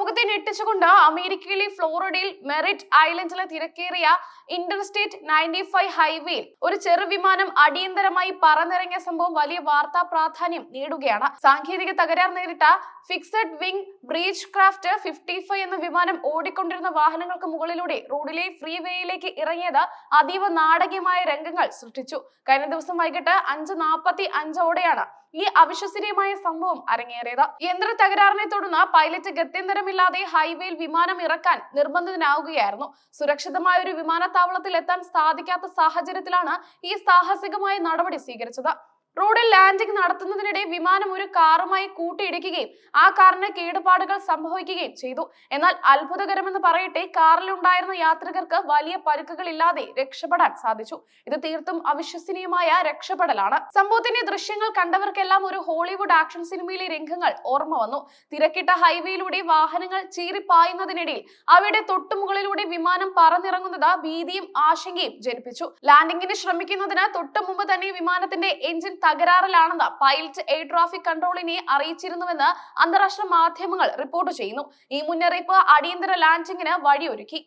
ലോകത്തെ ഞെട്ടിച്ചുകൊണ്ട് അമേരിക്കയിലെ ഫ്ലോറിഡയിൽ മെറിറ്റ് ഐലൻഡിലെ തിരക്കേറിയ ഇന്റർസ്റ്റേറ്റ് നയന്റി ഫൈവ് ഹൈവേയിൽ ഒരു ചെറുവിമാനം അടിയന്തരമായി പറന്നിറങ്ങിയ സംഭവം വലിയ വാർത്താ പ്രാധാന്യം നേടുകയാണ്. സാങ്കേതിക തകരാർ നേരിട്ട fixed wing breech craft fifty five എന്ന വിമാനം ഓടിക്കൊണ്ടിരുന്ന വാഹനങ്ങൾക്ക് മുകളിലൂടെ റോഡിലെ ഫ്രീ വേയിലേക്ക് ഇറങ്ങിയത് അതീവ നാടകീയമായ രംഗങ്ങൾ സൃഷ്ടിച്ചു. കഴിഞ്ഞ ദിവസം വൈകിട്ട് അഞ്ച് നാൽപ്പത്തി അഞ്ചോടെയാണ് ഈ അവിശ്വസനീയമായ സംഭവം അരങ്ങേറിയത്. യന്ത്ര തകരാറിനെ തുടർന്ന് പൈലറ്റ് ഗത്യന്തരമില്ലാതെ ഹൈവേയിൽ വിമാനം ഇറക്കാൻ നിർബന്ധിതനാവുകയായിരുന്നു. സുരക്ഷിതമായ ഒരു വിമാനത്താവളത്തിൽ എത്താൻ സാധിക്കാത്ത സാഹചര്യത്തിലാണ് ഈ സാഹസികമായ നടപടി സ്വീകരിച്ചത്. റോഡിൽ ലാൻഡിംഗ് നടത്തുന്നതിനിടെ വിമാനം ഒരു കാറുമായി കൂട്ടിയിടിക്കുകയും ആ കാറിന് കേടുപാടുകൾ സംഭവിക്കുകയും ചെയ്തു. എന്നാൽ അത്ഭുതകരമെന്ന് പറയട്ടെ കാറിലുണ്ടായിരുന്ന യാത്രികർക്ക് വലിയ പരുക്കുകളില്ലാതെ രക്ഷപ്പെടാൻ സാധിച്ചു. ഇത് തീർത്തും അവിശ്വസനീയമായ രക്ഷപ്പെടലാണ്. സംഭവത്തിന്റെ ദൃശ്യങ്ങൾ കണ്ടവർക്കെല്ലാം ഒരു ഹോളിവുഡ് ആക്ഷൻ സിനിമയിലെ രംഗങ്ങൾ ഓർമ്മ വന്നു. തിരക്കിട്ട ഹൈവേയിലൂടെ വാഹനങ്ങൾ ചീറിപ്പായുന്നതിനിടയിൽ അവയുടെ തൊട്ടുമുകളിലൂടെ വിമാനം പറന്നിറങ്ങുന്നത് ഭീതിയും ആശങ്കയും ജനിപ്പിച്ചു. ലാൻഡിംഗിന് ശ്രമിക്കുന്നതിന് തൊട്ടുമുമ്പ് തന്നെ വിമാനത്തിന്റെ എഞ്ചിൻ തകരാറിലാണെന്ന് പൈലറ്റ് എയർ ട്രാഫിക് കൺട്രോളിനെ അറിയിച്ചിരുന്നുവെന്ന് അന്താരാഷ്ട്ര മാധ്യമങ്ങൾ റിപ്പോർട്ട് ചെയ്യുന്നു. ഈ മുന്നറിയിപ്പ് അടിയന്തര ലാൻഡിംഗിന് വഴിയൊരുക്കി.